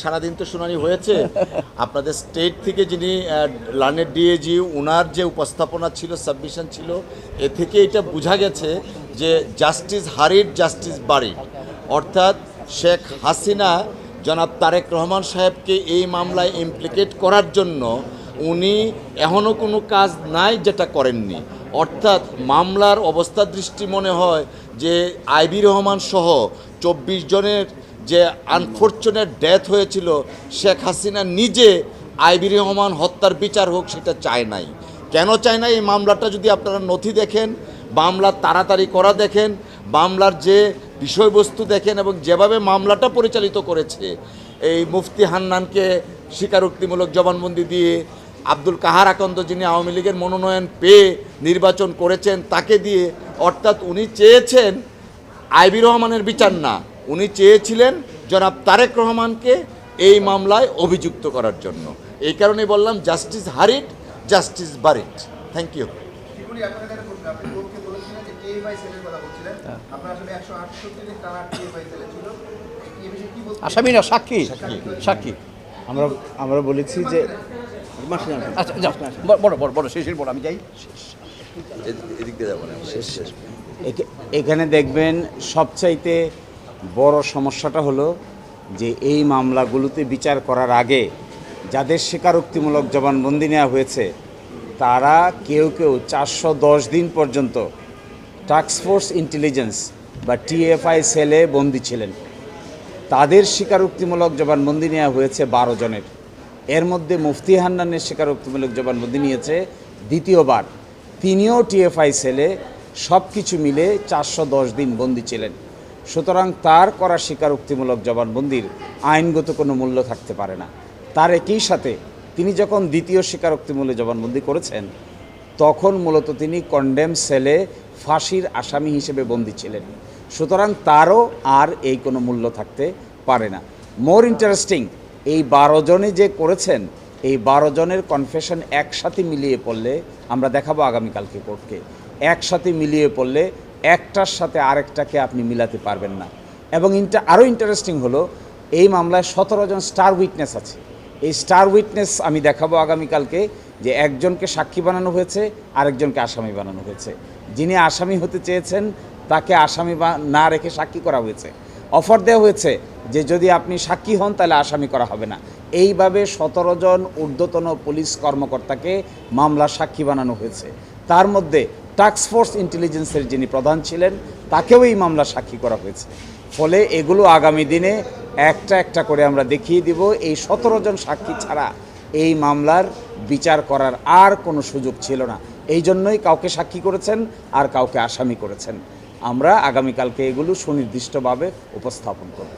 সারাদিন তো শুনানি হয়েছে। আপনাদের স্টেট থেকে যিনি লার্নের ডিএজি ওনার যে উপস্থাপনা ছিল সাবমিশন ছিল, এ থেকে এটা বোঝা গেছে যে জাস্টিস হারিড জাস্টিস বাড়ির। অর্থাৎ শেখ হাসিনা জনাব তারেক রহমান সাহেবকে এই মামলায় ইমপ্লিকেট করার জন্য উনি এখনও কোনো কাজ নাই যেটা করেননি। অর্থাৎ মামলার অবস্থা দৃষ্টি মনে হয় যে আইবি রহমান সহ চব্বিশ জনের যে আনফর্চুনেট ডেথ হয়েছিল, শেখ হাসিনা নিজে আইবির রহমান হত্যার বিচার হোক, সেটা চায় নাই। কেন চায় না এই মামলাটা যদি আপনারা নথি দেখেন, মামলা তাড়াতাড়ি করা দেখেন, মামলার যে বিষয়বস্তু দেখেন এবং যেভাবে মামলাটা পরিচালিত করেছে, এই মুফতি হান্নানকে স্বীকারোক্তিমূলক জবানবন্দি দিয়ে আব্দুল কাহার আকন্দ, যিনি আওয়ামী লীগের মনোনয়ন পেয়ে নির্বাচন করেছেন, তাকে দিয়ে অর্থাৎ উনি চেয়েছেন আইবি রহমানের বিচার না। উনি চেয়েছিলেন জনাব তারেক রহমানকে এই মামলায় অভিযুক্ত করার জন্য। এই কারণেই বললাম জাস্টিস হারিট জাস্টিস বারিট। থ্যাংক ইউ আসামি না সাক্ষী। সাক্ষী। আমরা আমরা বলেছি যে আচ্ছা বড় বড় বড় শেষের বড় আমি যাই। এদিক যাব না। একে- এখানে দেখবেন সবচাইতে বড় সমস্যাটা হলো যে এই মামলাগুলোতে বিচার করার আগে যাদের স্বীকারোক্তিমূলক জবানবন্দি নেওয়া হয়েছে, তারা কেউ কেউ চারশো দশ দিন পর্যন্ত টাস্কফোর্স ইন্টেলিজেন্স বা টিএফআই সেলে বন্দী ছিলেন। তাদের স্বীকারোক্তিমূলক জবানবন্দি নেওয়া হয়েছে বারো জনের। এর মধ্যে মুফতি হান্নানের স্বীকারোক্তিমূলক জবানবন্দি নিয়েছে দ্বিতীয়বার। তিনিও টিএফআই সেলে সব কিছু মিলে চারশো দশ দিন বন্দী ছিলেন। সুতরাং তার করা স্বীকারোক্তিমূলক জবানবন্দির আইনগত কোনো মূল্য থাকতে পারে না। তার একই সাথে তিনি যখন দ্বিতীয় স্বীকারোক্তিমূলক জবানবন্দি করেছেন, তখন মূলত তিনি কন্ডেম সেলে ফাঁসির আসামি হিসেবে বন্দী ছিলেন। সুতরাং তারও আর এই কোনো মূল্য থাকতে পারে না। মোর ইন্টারেস্টিং, এই বারো জনে যে করেছেন, এই বারো জনের কনফেশন একসাথে মিলিয়ে পড়লে আমরা দেখাবো আগামীকালকে কোর্টকে। একসাথে মিলিয়ে পড়লে একটার সাথে আরেকটাকে আপনি মিলাতে পারবেন না। এবং ইন্টা আরও ইন্টারেস্টিং হলো, এই মামলায় সতেরো জন স্টার উইটনেস আছে। এই স্টার উইটনেস আমি দেখাবো আগামীকালকে যে একজনকে সাক্ষী বানানো হয়েছে, আরেকজনকে আসামি বানানো হয়েছে। যিনি আসামি হতে চেয়েছেন, তাকে আসামি না রেখে সাক্ষী করা হয়েছে। অফার দেওয়া হয়েছে যে যদি আপনি সাক্ষী হন, তাহলে আসামি করা হবে না। এইভাবে সতেরো জন ঊর্ধ্বতন পুলিশ কর্মকর্তাকে মামলা সাক্ষী বানানো হয়েছে। তার মধ্যে টাস্কফোর্স ইন্টেলিজেন্সের যিনি প্রধান ছিলেন, তাকেও এই মামলা সাক্ষী করা হয়েছে। ফলে এগুলো আগামী দিনে একটা একটা করে আমরা দেখিয়ে দিব। এই সতেরো জন সাক্ষী ছাড়া এই মামলার বিচার করার আর কোনো সুযোগ ছিল না। এই জন্যই কাউকে সাক্ষী করেছেন আর কাউকে আসামি করেছেন। আমরা আগামীকালকে এগুলো সুনির্দিষ্টভাবে উপস্থাপন করব।